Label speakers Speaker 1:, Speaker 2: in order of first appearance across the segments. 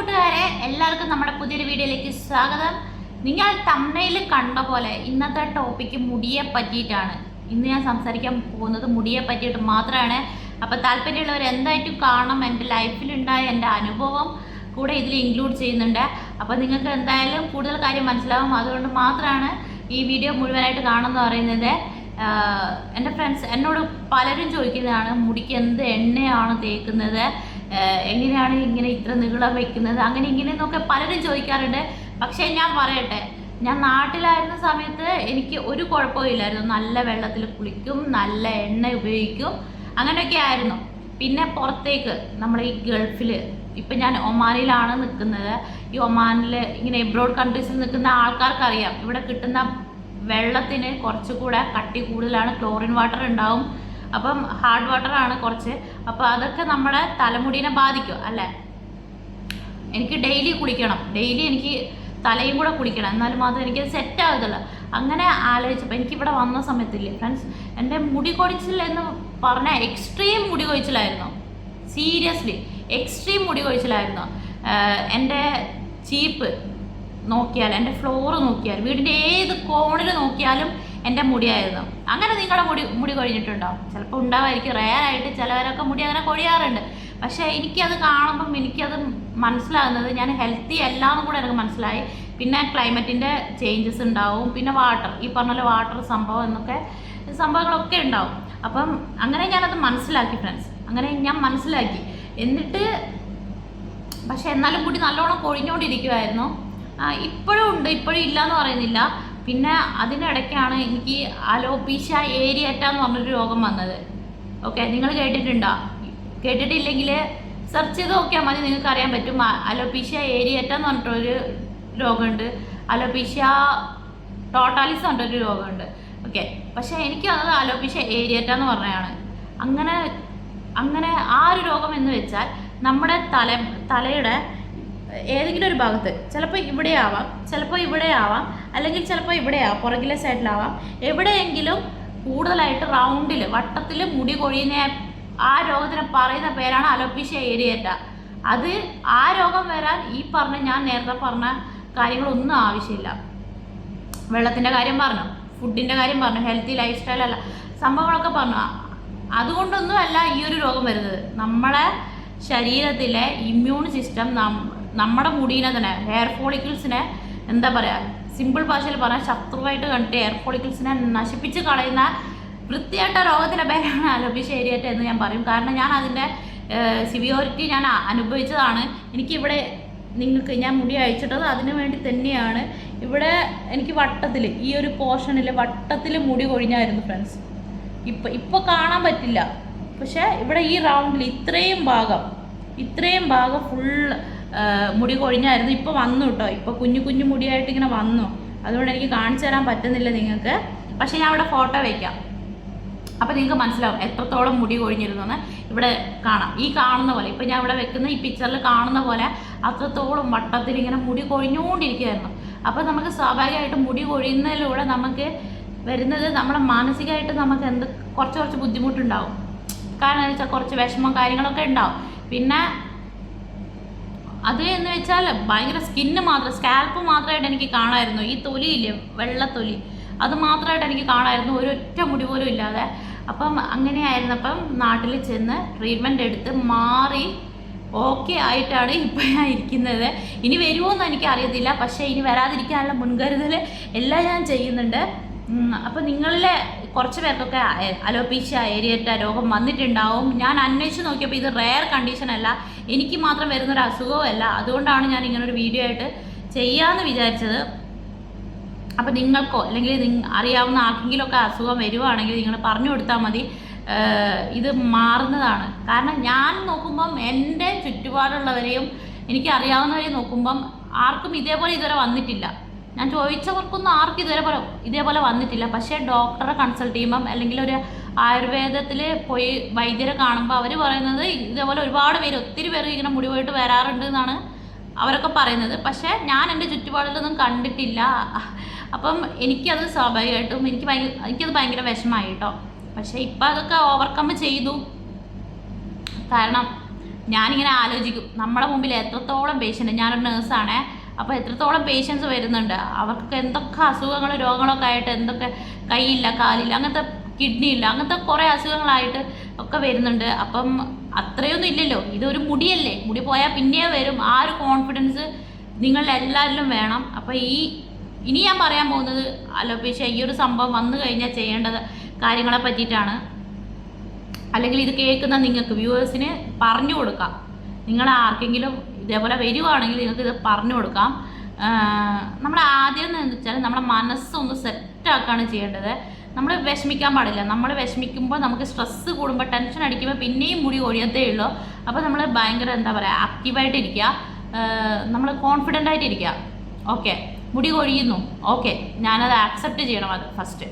Speaker 1: കൂട്ടുകാരെ എല്ലാവർക്കും നമ്മുടെ പുതിയൊരു വീഡിയോയിലേക്ക് സ്വാഗതം. നിങ്ങൾ തമ്മയിൽ കണ്ട പോലെ ഇന്നത്തെ ടോപ്പിക്ക് മുടിയെ പറ്റിയിട്ടാണ്. ഇന്ന് ഞാൻ സംസാരിക്കാൻ പോകുന്നത് മുടിയെ പറ്റിയിട്ട് മാത്രമാണ്. അപ്പോൾ താല്പര്യമുള്ളവർ എന്തായിട്ടും കാണണം എന്റെ ലൈഫിലുണ്ടായ എന്റെ അനുഭവം കൂടെ ഇതിൽ ഇൻക്ലൂഡ് ചെയ്യുന്നുണ്ട്. അപ്പോൾ നിങ്ങൾക്ക് എന്തായാലും കൂടുതൽ കാര്യം മനസ്സിലാവും. അതുകൊണ്ട് മാത്രമാണ് ഈ വീഡിയോ മുഴുവനായിട്ട് കാണുമെന്ന് പറയുന്നത്. എന്റെ ഫ്രണ്ട്സ് എന്നോട് പലരും ചോദിക്കുന്നതാണ് മുടിക്ക് എന്ത് എണ്ണയാണ് തേക്കുന്നത്? എങ്ങനെയാണ് ഇങ്ങനെ ഇത്ര നീളം വെക്കുന്നത്? അങ്ങനെ ഇങ്ങനെ എന്നൊക്കെ പലരും ചോദിക്കാറുണ്ട്. പക്ഷേ ഞാൻ പറയട്ടെ ഞാൻ നാട്ടിലായിരുന്ന സമയത്ത് എനിക്ക് ഒരു കുഴപ്പമില്ലായിരുന്നു നല്ല വെള്ളത്തിൽ കുളിക്കും നല്ല എണ്ണ ഉപയോഗിക്കും അങ്ങനെയൊക്കെ ആയിരുന്നു. പിന്നെ പുറത്തേക്ക് നമ്മുടെ ഈ ഗൾഫിൽ ഇപ്പം ഞാൻ ഒമാനിലാണ് നിൽക്കുന്നത്. ഈ ഒമാനിൽ ഇങ്ങനെ എബ്രോഡ് കൺട്രീസിൽ നിൽക്കുന്ന ആൾക്കാർക്കറിയാം ഇവിടെ കിട്ടുന്ന വെള്ളത്തിന് കുറച്ചുകൂടെ കട്ടി കൂടുതലാണ് ക്ലോറിൻ വാട്ടർ ഉണ്ടാവും അപ്പം ഹാർഡ് വാട്ടർ ആണ് കുറച്ച്. അപ്പോൾ അതൊക്കെ നമ്മുടെ തലമുടിനെ ബാധിക്കും അല്ലേ? എനിക്ക് ഡെയിലി കുളിക്കണം. ഡെയിലി എനിക്ക് തലയും കൂടെ കുളിക്കണം. എന്നാലും മാത്രം എനിക്ക് സെറ്റ് ആകത്തില്ല അങ്ങനെ ആലോചിച്ചപ്പോൾ എനിക്കിവിടെ വന്ന സമയത്തില്ലേ ഫ്രണ്ട്സ് എന്റെ മുടി കൊഴിച്ചിൽ എന്ന് പറഞ്ഞാൽ എക്സ്ട്രീം മുടി കൊഴിച്ചിലായിരുന്നു. സീരിയസ്ലി എക്സ്ട്രീം മുടി കൊഴിച്ചിലായിരുന്നു. എന്റെ ചീപ്പ് നോക്കിയാൽ എന്റെ ഫ്ലോർ നോക്കിയാൽ വീടിന്റെ ഏത് കോണിൽ നോക്കിയാലും എന്റെ മുടിയായിരുന്നു. അങ്ങനെ നിങ്ങളുടെ മുടി മുടി കൊഴിഞ്ഞിട്ടുണ്ടോ? ചിലപ്പോൾ ഉണ്ടാവായിരിക്കും. റെയർ ആയിട്ട് ചിലവരൊക്കെ മുടി അങ്ങനെ കൊഴിയാറുണ്ട്. പക്ഷേ എനിക്കത് കാണുമ്പം എനിക്കത് മനസ്സിലാകുന്നത് ഞാൻ ഹെൽത്തി എല്ലാം കൂടെ എനിക്ക് മനസ്സിലായി. പിന്നെ ക്ലൈമറ്റിന്റെ ചേഞ്ചസ് ഉണ്ടാവും. പിന്നെ വാട്ടർ ഈ പറഞ്ഞ പോലെ വാട്ടർ സംഭവം എന്നൊക്കെ സംഭവങ്ങളൊക്കെ ഉണ്ടാവും. അപ്പം അങ്ങനെ ഞാനത് മനസ്സിലാക്കി ഫ്രണ്ട്സ് അങ്ങനെ ഞാൻ മനസ്സിലാക്കി. എന്നിട്ട് പക്ഷെ എന്നാലും കൂടി നല്ലോണം കൊഴിഞ്ഞുകൊണ്ടിരിക്കുമായിരുന്നു ഇപ്പോഴും ഉണ്ട്. ഇപ്പോഴും ഇല്ല എന്ന് പറയുന്നില്ല. പിന്നെ അതിനിടയ്ക്കാണ് എനിക്ക് അലോപീഷ ഏരിയറ്റ എന്ന് പറഞ്ഞൊരു രോഗം വന്നത്. ഓക്കെ നിങ്ങൾ കേട്ടിട്ടുണ്ടോ? കേട്ടിട്ടില്ലെങ്കിൽ സെർച്ച് ചെയ്ത് നോക്കിയാൽ മതി നിങ്ങൾക്ക് അറിയാൻ പറ്റും. അലോപീഷ ഏരിയറ്റ എന്ന് പറഞ്ഞിട്ടൊരു രോഗമുണ്ട്. അലോപീഷ്യ ടോട്ടാലിസ് എന്ന് പറഞ്ഞിട്ടൊരു രോഗമുണ്ട്. ഓക്കെ പക്ഷേ എനിക്ക് വന്നത് അലോപീഷ്യ ഏരിയറ്റ എന്ന് പറഞ്ഞതാണ്. അങ്ങനെ അങ്ങനെ ആ ഒരു രോഗം എന്ന് വെച്ചാൽ നമ്മുടെ തല തലയുടെ ഏതെങ്കിലും ഒരു ഭാഗത്ത് ചിലപ്പോൾ ഇവിടെ ആവാം ചിലപ്പോൾ ഇവിടെ ആവാം അല്ലെങ്കിൽ ചിലപ്പോൾ ഇവിടെ ആവാം പുറകിലെ സൈഡിലാവാം എവിടെയെങ്കിലും കൂടുതലായിട്ട് റൗണ്ടിൽ വട്ടത്തിൽ മുടി കൊഴിയുന്ന ആ രോഗത്തിന് പറയുന്ന പേരാണ് അലോപ്പിഷ്യ ഏരിയേറ്റ അത് ആ രോഗം വരാൻ ഈ പറഞ്ഞ ഞാൻ നേരത്തെ പറഞ്ഞ കാര്യങ്ങളൊന്നും ആവശ്യമില്ല. വെള്ളത്തിന്റെ കാര്യം പറഞ്ഞു ഫുഡിന്റെ കാര്യം പറഞ്ഞു ഹെൽത്തി ലൈഫ് സ്റ്റൈൽ അല്ല സംഭവങ്ങളൊക്കെ പറഞ്ഞു. അതുകൊണ്ടൊന്നുമല്ല ഈ ഒരു രോഗം വരുന്നത്. നമ്മളെ ശരീരത്തിലെ ഇമ്മ്യൂൺ സിസ്റ്റം നമ്മുടെ മുടീനെ തന്നെ ഹെയർ ഫോളിക്കിൾസിനെ എന്താ പറയുക സിമ്പിൾ ഭാഷയിൽ പറഞ്ഞാൽ ശത്രുവായിട്ട് കണ്ടിട്ട് ഹെയർ ഫോളിക്കിൾസിനെ നശിപ്പിച്ച് കളയുന്ന വൃത്തിയായിട്ട രോഗത്തിന്റെ പേരാണ് അലോപീഷ്യ ശരിയായിട്ട് എന്ന് ഞാൻ പറയും. കാരണം ഞാൻ അതിന്റെ സിവിയോറിറ്റി ഞാൻ അനുഭവിച്ചതാണ്. എനിക്കിവിടെ നിങ്ങൾക്ക് ഞാൻ മുടി അയച്ചിട്ടത് അതിന് വേണ്ടി തന്നെയാണ്. ഇവിടെ എനിക്ക് വട്ടത്തിൽ ഈ ഒരു പോർഷനിൽ വട്ടത്തിൽ മുടി കൊഴിഞ്ഞായിരുന്നു ഫ്രണ്ട്സ് ഇപ്പം ഇപ്പോൾ കാണാൻ പറ്റില്ല. പക്ഷേ ഇവിടെ ഈ റൗണ്ടിൽ ഇത്രയും ഭാഗം ഇത്രയും ഭാഗം ഫുൾ മുടി കൊഴിഞ്ഞായിരുന്നു. ഇപ്പോൾ വന്നു കേട്ടോ ഇപ്പോൾ കുഞ്ഞു കുഞ്ഞു മുടിയായിട്ട് ഇങ്ങനെ വന്നു. അതുകൊണ്ട് എനിക്ക് കാണിച്ചു തരാൻ പറ്റുന്നില്ല നിങ്ങൾക്ക്. പക്ഷേ ഞാൻ അവിടെ ഫോട്ടോ വയ്ക്കാം അപ്പോൾ നിങ്ങൾക്ക് മനസ്സിലാവും എത്രത്തോളം മുടി കൊഴിഞ്ഞിരുന്നു എന്ന്. ഇവിടെ കാണാം. ഈ കാണുന്ന പോലെ. ഇപ്പം ഞാൻ ഇവിടെ വെക്കുന്ന ഈ പിക്ചറിൽ കാണുന്ന പോലെ അത്രത്തോളം വട്ടത്തിൽ ഇങ്ങനെ മുടി കൊഴിഞ്ഞുകൊണ്ടിരിക്കുകയായിരുന്നു. അപ്പോൾ നമുക്ക് സ്വാഭാവികമായിട്ടും മുടി കൊഴിയുന്നതിലൂടെ നമുക്ക് വരുന്നത് നമ്മളെ മാനസികമായിട്ട് നമുക്ക് എന്ത് കുറച്ച് കുറച്ച് ബുദ്ധിമുട്ടുണ്ടാവും. കാരണം എന്ന് വെച്ചാൽ കുറച്ച് വിഷമം കാര്യങ്ങളൊക്കെ ഉണ്ടാവും. പിന്നെ അത് എന്ന് വെച്ചാൽ ഭയങ്കര സ്കിന്ന് മാത്രം സ്കാൽപ്പ് മാത്രമായിട്ട് എനിക്ക് കാണാമായിരുന്നു ഈ തൊലിയില്ലേ തൊലി അത് മാത്രമായിട്ട് എനിക്ക് കാണാമായിരുന്നു ഒരൊറ്റ മുടി പോലും ഇല്ലാതെ. അപ്പം അങ്ങനെയായിരുന്നു. അപ്പം നാട്ടിൽ ചെന്ന് ട്രീറ്റ്മെന്റ് എടുത്ത് മാറി ഓക്കെ ആയിട്ടാണ് ഇപ്പം ഞാൻ ഇരിക്കുന്നത്. ഇനി വരുമോ എന്ന് എനിക്ക് അറിയത്തില്ല പക്ഷേ ഇനി വരാതിരിക്കാനുള്ള മുൻകരുതൽ എല്ലാം ഞാൻ ചെയ്യുന്നുണ്ട്. അപ്പം നിങ്ങളിലെ കുറച്ച് പേർക്കൊക്കെ അ- അലോപീഷ്യ ഏരിയറ്റ രോഗം വന്നിട്ടുണ്ടാവും. ഞാൻ അന്വേഷിച്ച് നോക്കിയപ്പോൾ ഇത് റെയർ കണ്ടീഷൻ അല്ല. എനിക്ക് മാത്രം വരുന്നൊരു അസുഖവുമല്ല അതുകൊണ്ടാണ് ഞാൻ ഇങ്ങനൊരു വീഡിയോ ആയിട്ട് ചെയ്യാമെന്ന് വിചാരിച്ചത്. അപ്പം നിങ്ങൾക്കോ അല്ലെങ്കിൽ അറിയാവുന്ന ആർക്കെങ്കിലുമൊക്കെ അസുഖം വരുവാണെങ്കിൽ നിങ്ങൾ പറഞ്ഞു കൊടുത്താൽ മതി. ഇത് മാറുന്നതാണ്. കാരണം ഞാൻ നോക്കുമ്പം എന്റെ ചുറ്റുപാടുള്ളവരെയും എനിക്ക് അറിയാവുന്നവരെയും നോക്കുമ്പം ആർക്കും ഇതേപോലെ ഇതുവരെ വന്നിട്ടില്ല. ഞാൻ ചോദിച്ചവർക്കൊന്നും ആർക്കും ഇതുവരെ പോലെ ഇതേപോലെ വന്നിട്ടില്ല. പക്ഷേ ഡോക്ടറെ കൺസൾട്ട് ചെയ്യുമ്പം അല്ലെങ്കിൽ ഒരു ആയുർവേദത്തിൽ പോയി വൈദ്യരെ കാണുമ്പോൾ അവർ പറയുന്നത് ഇതേപോലെ ഒരുപാട് പേര് ഒത്തിരി പേര് ഇങ്ങനെ മുടി പോയിട്ട് വരാറുണ്ട് എന്നാണ് അവരൊക്കെ പറയുന്നത്. പക്ഷേ ഞാൻ എന്റെ ചുറ്റുപാടിലൊന്നും കണ്ടിട്ടില്ല. അപ്പം എനിക്കത് സ്വാഭാവികമായിട്ടും എനിക്ക് ഭയങ്കര എനിക്കത് ഭയങ്കര വിഷമമായി കേട്ടോ പക്ഷേ ഇപ്പം അതൊക്കെ ഓവർകം ചെയ്തു. കാരണം ഞാനിങ്ങനെ ആലോചിക്കും. നമ്മുടെ മുമ്പിൽ എത്രത്തോളം പേഷ്യന്റ് ഞാനൊരു നേഴ്സാണേ അപ്പോൾ എത്രത്തോളം പേഷ്യൻസ് വരുന്നുണ്ട്? അവർക്ക് എന്തൊക്കെ അസുഖങ്ങൾ രോഗങ്ങളൊക്കെ ആയിട്ട് എന്തൊക്കെ കൈയില്ല കാലില്ല അങ്ങനത്തെ കിഡ്നി ഇല്ല അങ്ങനത്തെ കുറേ അസുഖങ്ങളായിട്ട് ഒക്കെ വരുന്നുണ്ട്. അപ്പം അത്രയൊന്നും ഇല്ലല്ലോ. ഇതൊരു മുടിയല്ലേ? മുടി പോയാൽ പിന്നെ വരും. ആ ഒരു കോൺഫിഡൻസ് നിങ്ങളെല്ലാവരിലും വേണം. അപ്പോൾ ഈ ഇനി ഞാൻ പറയാൻ പോകുന്നത് അലോപേഷ്യ ഈ ഒരു സംഭവം വന്നു കഴിഞ്ഞാൽ ചെയ്യേണ്ടത് കാര്യങ്ങളെ പറ്റിയിട്ടാണ്. അല്ലെങ്കിൽ ഇത് കേൾക്കുന്ന നിങ്ങൾക്ക് വ്യൂവേഴ്സിന് പറഞ്ഞു കൊടുക്കാം. നിങ്ങൾ ആർക്കെങ്കിലും ഇതേപോലെ വരുവാണെങ്കിൽ നിങ്ങൾക്ക് ഇത് പറഞ്ഞു കൊടുക്കാം. നമ്മൾ ആദ്യം എന്ന് വെച്ചാൽ നമ്മുടെ മനസ്സൊന്ന് സെറ്റാക്കുകയാണ് ചെയ്യേണ്ടത്. നമ്മൾ വിഷമിക്കാൻ പാടില്ല. നമ്മൾ വിഷമിക്കുമ്പോൾ നമുക്ക് സ്ട്രെസ്സ് കൂടുമ്പോൾ ടെൻഷൻ അടിക്കുമ്പോൾ പിന്നെയും മുടി ഒഴിയത്തേ ഉള്ളൂ. അപ്പോൾ നമ്മൾ ഭയങ്കര എന്താ പറയുക ആക്റ്റീവായിട്ട് ഇരിക്കുക. നമ്മൾ കോൺഫിഡന്റ് ആയിട്ട് ഇരിക്കുക. ഓക്കെ മുടി കൊഴിയുന്നു. ഓക്കെ ഞാനത് ആക്സെപ്റ്റ് ചെയ്യണം അത് ഫസ്റ്റ്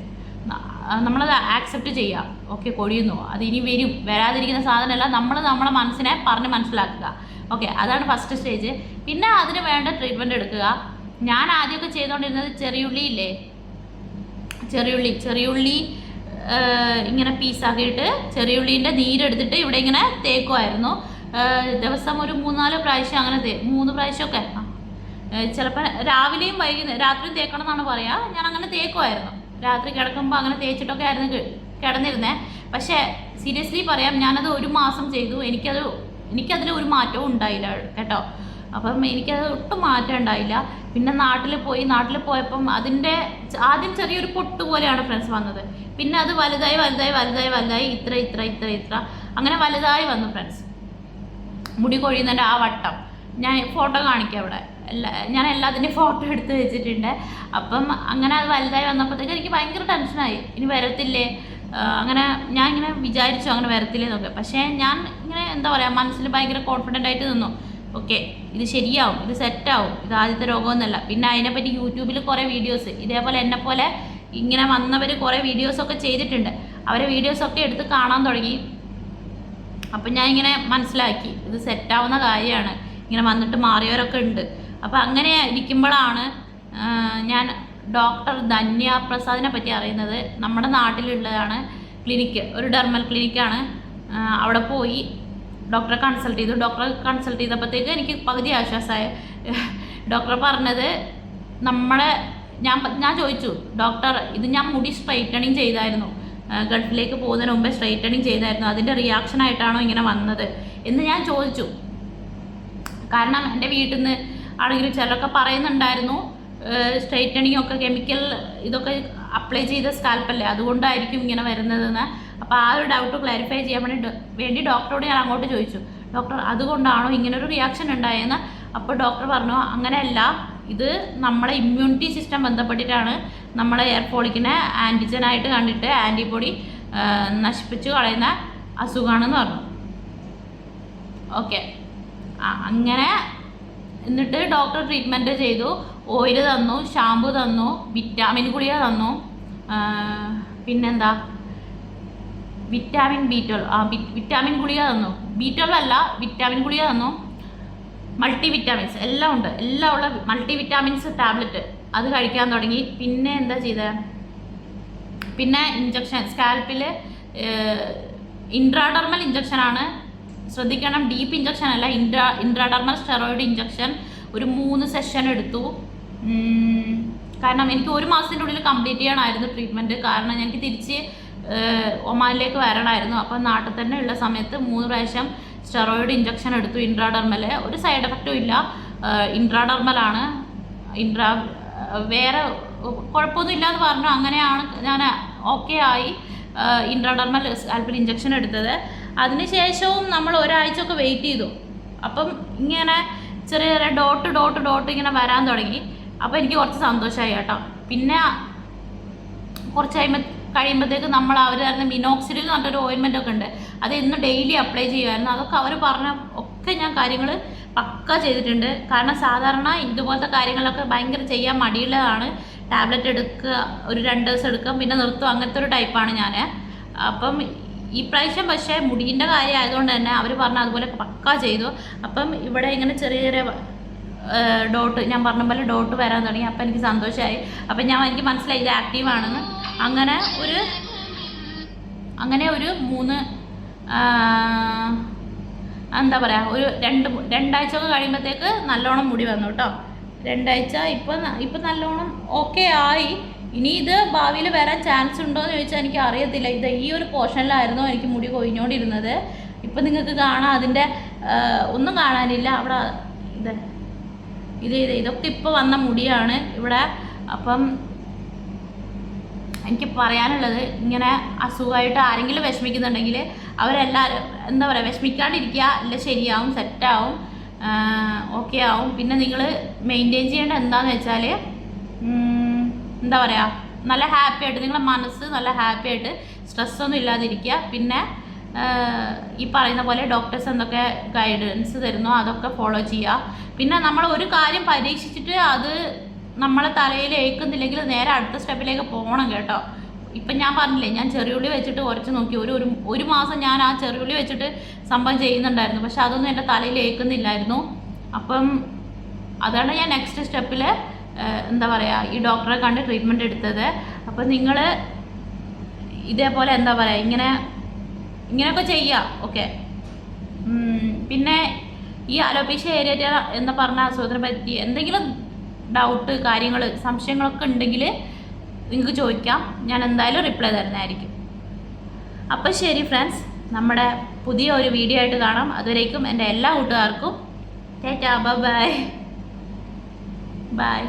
Speaker 1: നമ്മളത് ആക്സെപ്റ്റ് ചെയ്യുക. ഓക്കെ കൊഴിയുന്നു. അത് ഇനി വരും. വരാതിരിക്കുന്ന സാധനമല്ല. നമ്മൾ നമ്മുടെ മനസ്സിനെ പറഞ്ഞ് മനസ്സിലാക്കുക. ഓക്കെ അതാണ് ഫസ്റ്റ് സ്റ്റേജ് പിന്നെ അതിന് വേണ്ട ട്രീറ്റ്മെന്റ് എടുക്കുക. ഞാൻ ആദ്യമൊക്കെ ചെയ്തുകൊണ്ടിരുന്നത് ചെറിയുള്ളി ഇല്ലേ? ചെറിയുള്ളി ചെറിയുള്ളി ഇങ്ങനെ പീസാക്കിയിട്ട് ചെറിയുള്ളീന്റെ നീരെടുത്തിട്ട് ഇവിടെ ഇങ്ങനെ തേക്കുമായിരുന്നു. ദിവസം ഒരു മൂന്നാൽ പ്രാവശ്യം അങ്ങനെ തേ മൂന്ന് പ്രാവശ്യമൊക്കെ. ചിലപ്പോൾ രാവിലെയും വൈകുന്നേരം രാത്രിയും തേക്കണം എന്നാണ് പറയുക ഞാൻ അങ്ങനെ തേക്കുമായിരുന്നു. രാത്രി കിടക്കുമ്പോൾ അങ്ങനെ തേച്ചിട്ടൊക്കെ ആയിരുന്നു കിടന്നിരുന്നേ. പക്ഷേ സീരിയസ്ലി പറയാം ഞാനത് ഒരു മാസം ചെയ്തു. എനിക്കത് എനിക്കതിൽ ഒരു മാറ്റവും ഉണ്ടായില്ല കേട്ടോ. അപ്പം എനിക്കത് ഒട്ടും മാറ്റം ഉണ്ടായില്ല. പിന്നെ നാട്ടിൽ പോയി നാട്ടിൽ പോയപ്പം അതിന്റെ ആദ്യം ചെറിയൊരു പൊട്ട് പോലെയാണ് ഫ്രണ്ട്സ് വന്നത്. പിന്നെ അത് വലുതായി വലുതായി വലുതായി വലുതായി ഇത്ര ഇത്ര ഇത്ര ഇത്ര. അങ്ങനെ വലുതായി വന്നു ഫ്രണ്ട്സ്. മുടി കൊഴിയുന്നതിന്റെ ആ വട്ടം. ഞാൻ ഫോട്ടോ കാണിക്കാം അവിടെ എല്ലാ ഞാൻ എല്ലാത്തിന്റെയും ഫോട്ടോ എടുത്ത് വെച്ചിട്ടുണ്ട്. അപ്പം അങ്ങനെ അത് വലുതായി വന്നപ്പോഴത്തേക്ക് എനിക്ക് ഭയങ്കര ടെൻഷനായി. ഇനി വരത്തില്ലേ? അങ്ങനെ ഞാൻ ഇങ്ങനെ വിചാരിച്ചു അങ്ങനെ വരത്തില്ലേ എന്നൊക്കെ. പക്ഷേ ഞാൻ ഇങ്ങനെ എന്താ പറയുക മനസ്സിൽ ഭയങ്കര കോൺഫിഡന്റ് ആയിട്ട് നിന്നു. ഓക്കെ ഇത് ശരിയാവും ഇത് സെറ്റാവും ഇത് ആദ്യത്തെ രോഗമൊന്നുമല്ല. പിന്നെ അതിനെപ്പറ്റി യൂട്യൂബിൽ കുറേ വീഡിയോസ് ഇതേപോലെ എന്നെപ്പോലെ ഇങ്ങനെ വന്നവർ കുറേ വീഡിയോസൊക്കെ ചെയ്തിട്ടുണ്ട്. അവരെ വീഡിയോസൊക്കെ എടുത്ത് കാണാൻ തുടങ്ങി. അപ്പം ഞാൻ ഇങ്ങനെ മനസ്സിലാക്കി ഇത് സെറ്റാവുന്ന കാര്യമാണ്. ഇങ്ങനെ വന്നിട്ട് മാറിയവരൊക്കെ ഉണ്ട്. അപ്പോൾ അങ്ങനെ ഇരിക്കുമ്പോഴാണ് ഞാൻ ഡോക്ടർ ധന്യ പ്രസാദിനെ പറ്റി അറിയുന്നത് നമ്മുടെ നാട്ടിലുള്ളതാണ് ക്ലിനിക്ക് ഒരു ഡെർമൽ ക്ലിനിക്കാണ് അവിടെ പോയി ഡോക്ടറെ കൺസൾട്ട് ചെയ്തു. ഡോക്ടറെ കൺസൾട്ട് ചെയ്തപ്പോഴത്തേക്ക് എനിക്ക് പകുതി ആശ്വാസമായ. ഡോക്ടർ പറഞ്ഞത് നമ്മളെ ഞാൻ ഞാൻ ചോദിച്ചു ഡോക്ടർ ഇത് ഞാൻ മുടി സ്ട്രൈറ്റണിങ് ചെയ്തായിരുന്നു. ഗൾഫിലേക്ക് പോകുന്നതിന് മുമ്പേ സ്ട്രൈറ്റണിങ് ചെയ്തായിരുന്നു. അതിന്റെ റിയാക്ഷൻ ആയിട്ടാണോ ഇങ്ങനെ വന്നത്? എന്ന് ഞാൻ ചോദിച്ചു. കാരണം എന്റെ വീട്ടിൽ നിന്ന് ആണെങ്കിലും ചിലരൊക്കെ പറയുന്നുണ്ടായിരുന്നു സ്ട്രൈറ്റണിങ് ഒക്കെ കെമിക്കൽ ഇതൊക്കെ അപ്ലൈ ചെയ്ത സ്കാൽപ്പല്ലേ അതുകൊണ്ടായിരിക്കും ഇങ്ങനെ വരുന്നതെന്ന്. അപ്പോൾ ആ ഒരു ഡൗട്ട് ക്ലാരിഫൈ ചെയ്യാൻ വേണ്ടി വേണ്ടി ഡോക്ടറോട് ഞാൻ അങ്ങോട്ട് ചോദിച്ചു. ഡോക്ടർ അതുകൊണ്ടാണോ ഇങ്ങനൊരു റിയാക്ഷൻ ഉണ്ടായെന്ന്? അപ്പോൾ ഡോക്ടർ പറഞ്ഞു അങ്ങനെയല്ല. ഇത് നമ്മളെ ഇമ്മ്യൂണിറ്റി സിസ്റ്റം ബന്ധപ്പെട്ടിട്ടാണ്. നമ്മളെ എയർ പോളിക്കിനെ ആന്റിജനായിട്ട് കണ്ടിട്ട് ആന്റിബോഡി നശിപ്പിച്ച് കളയുന്ന അസുഖമാണെന്ന് പറഞ്ഞു. ഓക്കെ അങ്ങനെ എന്നിട്ട് ഡോക്ടർ ട്രീറ്റ്മെന്റ് ചെയ്തു. ഓയിൽ തന്നു ഷാമ്പു തന്നു വിറ്റാമിൻ ഗുളിക തന്നു. പിന്നെന്താ? Vitamin B twelve. ആ വിറ്റാമിൻ ഗുളിക തന്നു. ബി ട്വൽവ് അല്ല വിറ്റാമിൻ ഗുളിക തന്നു. മൾട്ടി വിറ്റാമിൻസ് എല്ലാം ഉണ്ട്. എല്ലാം ഉള്ള മൾട്ടി വിറ്റാമിൻസ് ടാബ്ലറ്റ്. അത് കഴിക്കാൻ തുടങ്ങി. പിന്നെ എന്താ ചെയ്തത് പിന്നെ ഇഞ്ചക്ഷൻ സ്കാൽപ്പിൽ ഇൻട്രാഡർമൽ ഇഞ്ചക്ഷനാണ് ശ്രദ്ധിക്കണം. ഡീപ്പ് ഇഞ്ചക്ഷൻ അല്ല ഇൻട്രാ ഇൻട്രാഡർമൽ സ്റ്റെറോയിഡ് ഇഞ്ചക്ഷൻ ഒരു മൂന്ന് സെഷൻ എടുത്തു. കാരണം എനിക്ക് ഒരു മാസത്തിന്റെ ഉള്ളിൽ കംപ്ലീറ്റ് ചെയ്യണമായിരുന്നു ട്രീറ്റ്മെന്റ് കാരണം എനിക്ക് തിരിച്ച് ഒമാനിലേക്ക് വരണമായിരുന്നു. അപ്പം നാട്ടിൽ തന്നെ ഉള്ള സമയത്ത് മൂന്ന് പ്രാവശ്യം സ്റ്റെറോയിഡ് ഇഞ്ചക്ഷൻ എടുത്തു ഇൻട്രാഡർമൽ ഒരു സൈഡ് എഫക്റ്റും ഇല്ല. ഇൻട്രാഡർമലാണ് ഇൻട്രാ വേറെ കുഴപ്പമൊന്നും ഇല്ലാന്ന് പറഞ്ഞു. അങ്ങനെയാണ് ഞാൻ ഓക്കെ ആയി ഇൻട്രാഡർമൽ അല്പം ഇഞ്ചക്ഷൻ എടുത്തത്. അതിനുശേഷവും നമ്മൾ ഒരാഴ്ച ഒക്കെ വെയിറ്റ് ചെയ്തു. അപ്പം ഇങ്ങനെ ചെറിയ ചെറിയ ഡോട്ട് ഡോട്ട് ഡോട്ട് ഇങ്ങനെ വരാൻ തുടങ്ങി. അപ്പോൾ എനിക്ക് കുറച്ച് സന്തോഷമായി കേട്ടോ. പിന്നെ കുറച്ച് കഴിയുമ്പോൾ കഴിയുമ്പോഴത്തേക്ക് നമ്മൾ അവർ തരുന്ന മിനോക്സിഡിൽ എന്ന് പറഞ്ഞൊരു ഓയിൻമെന്റ് ഒക്കെ ഉണ്ട്. അത് ഇന്ന് ഡെയിലി അപ്ലൈ ചെയ്യുമായിരുന്നു അതൊക്കെ അവർ പറഞ്ഞ ഒക്കെ ഞാൻ കാര്യങ്ങൾ പക്ക ചെയ്തിട്ടുണ്ട്. കാരണം സാധാരണ ഇതുപോലത്തെ കാര്യങ്ങളൊക്കെ ഭയങ്കര ചെയ്യാൻ മടിയുള്ളതാണ്. ടാബ്ലറ്റ് എടുക്കുക ഒരു രണ്ട് ദിവസം എടുക്കുക പിന്നെ നിർത്തും അങ്ങനത്തെ ഒരു ടൈപ്പാണ് ഞാൻ അപ്പം ഈ പ്രാവശ്യം പക്ഷേ മുടീന്റെ കാര്യം ആയതുകൊണ്ട് തന്നെ അവർ പറഞ്ഞ അതുപോലെ പക്ക ചെയ്തു. അപ്പം ഇവിടെ ഇങ്ങനെ ചെറിയ ചെറിയ ഡോട്ട് ഞാൻ പറഞ്ഞ പോലെ ഡോട്ട് വരാൻ തുടങ്ങി. അപ്പം എനിക്ക് സന്തോഷമായി അപ്പം ഞാൻ എനിക്ക് മനസ്സിലായി ഇത് ആക്റ്റീവാണെന്ന് അങ്ങനെ ഒരു അങ്ങനെ ഒരു മൂന്ന് എന്താ പറയുക ഒരു രണ്ട് രണ്ടാഴ്ച ഒക്കെ കഴിയുമ്പോഴത്തേക്ക് നല്ലോണം മുടി വന്നു കേട്ടോ രണ്ടാഴ്ച ഇപ്പം ഇപ്പം നല്ലോണം ഓക്കെ ആയി. ഇനി ഇത് ഭാവിയിൽ വരാൻ ചാൻസ് ഉണ്ടോ എന്ന് ചോദിച്ചാൽ എനിക്ക് അറിയത്തില്ല. ഇത് ഈ ഒരു പോർഷനിലായിരുന്നു എനിക്ക് മുടി കൊഴിഞ്ഞോണ്ടിരുന്നത്. ഇപ്പം നിങ്ങൾക്ക് കാണാം അതിന്റെ ഒന്നും കാണാനില്ല. അവിടെ ഇത് ഇത് ഇത് ഇതൊക്കെ ഇപ്പോൾ വന്ന മുടിയാണ്. ഇവിടെ അപ്പം എനിക്ക് പറയാനുള്ളത് ഇങ്ങനെ അസുഖമായിട്ട് ആരെങ്കിലും വിഷമിക്കുന്നുണ്ടെങ്കിൽ അവരെല്ലാവരും എന്താ പറയുക വിഷമിക്കാണ്ടിരിക്കുക. എല്ലാം ശരിയാവും സെറ്റാവും ഓക്കെ ആവും. പിന്നെ നിങ്ങൾ മെയിന്റെയിൻ ചെയ്യേണ്ട എന്താണെന്ന് വെച്ചാൽ എന്താ പറയുക നല്ല ഹാപ്പി ആയിട്ട് നിങ്ങളുടെ മനസ്സ് നല്ല ഹാപ്പി ആയിട്ട് സ്ട്രെസ്സൊന്നും ഇല്ലാതിരിക്കുക. പിന്നെ ഈ പറയുന്ന പോലെ ഡോക്ടേഴ്സ് എന്തൊക്കെ ഗൈഡൻസ് തരുന്നോ അതൊക്കെ ഫോളോ ചെയ്യുക. പിന്നെ നമ്മൾ ഒരു കാര്യം പരീക്ഷിച്ചിട്ട് അത് നമ്മളെ തലയിൽ ഏൽക്കുന്നില്ലെങ്കിൽ നേരെ അടുത്ത സ്റ്റെപ്പിലേക്ക് പോകണം കേട്ടോ. ഇപ്പം ഞാൻ പറഞ്ഞില്ലേ ഞാൻ ചെറിയുള്ളി വെച്ചിട്ട് കുറച്ച് നോക്കി. ഒരു ഒരു ഒരു മാസം ഞാൻ ആ ചെറിയുള്ളി വെച്ചിട്ട് സംഭവം ചെയ്യുന്നുണ്ടായിരുന്നു. പക്ഷെ അതൊന്നും എന്റെ തലയിൽ ഏൽക്കുന്നില്ലായിരുന്നു അപ്പം അതാണ് ഞാൻ നെക്സ്റ്റ് സ്റ്റെപ്പിൽ എന്താ പറയുക ഈ ഡോക്ടറെ കണ്ട് ട്രീറ്റ്മെന്റ് എടുത്തത്. അപ്പം നിങ്ങൾ ഇതേപോലെ എന്താ പറയുക ഇങ്ങനെ ഇങ്ങനെയൊക്കെ ചെയ്യുക ഓക്കെ പിന്നെ ഈ അലോപേഷ്യ ഏരിയ എന്ന് പറഞ്ഞ അസുഖത്തിനെ പറ്റി എന്തെങ്കിലും ഡൗട്ട് കാര്യങ്ങൾ സംശയങ്ങളൊക്കെ ഉണ്ടെങ്കിൽ നിങ്ങൾക്ക് ചോദിക്കാം. ഞാൻ എന്തായാലും റിപ്ലൈ തരുന്നതായിരിക്കും. അപ്പോൾ ശരി ഫ്രണ്ട്സ് നമ്മുടെ പുതിയ ഒരു വീഡിയോ ആയിട്ട് കാണാം. അതുവരേക്കും എന്റെ എല്ലാ കൂട്ടുകാർക്കും ടേറ്റാ ബൈ ബൈ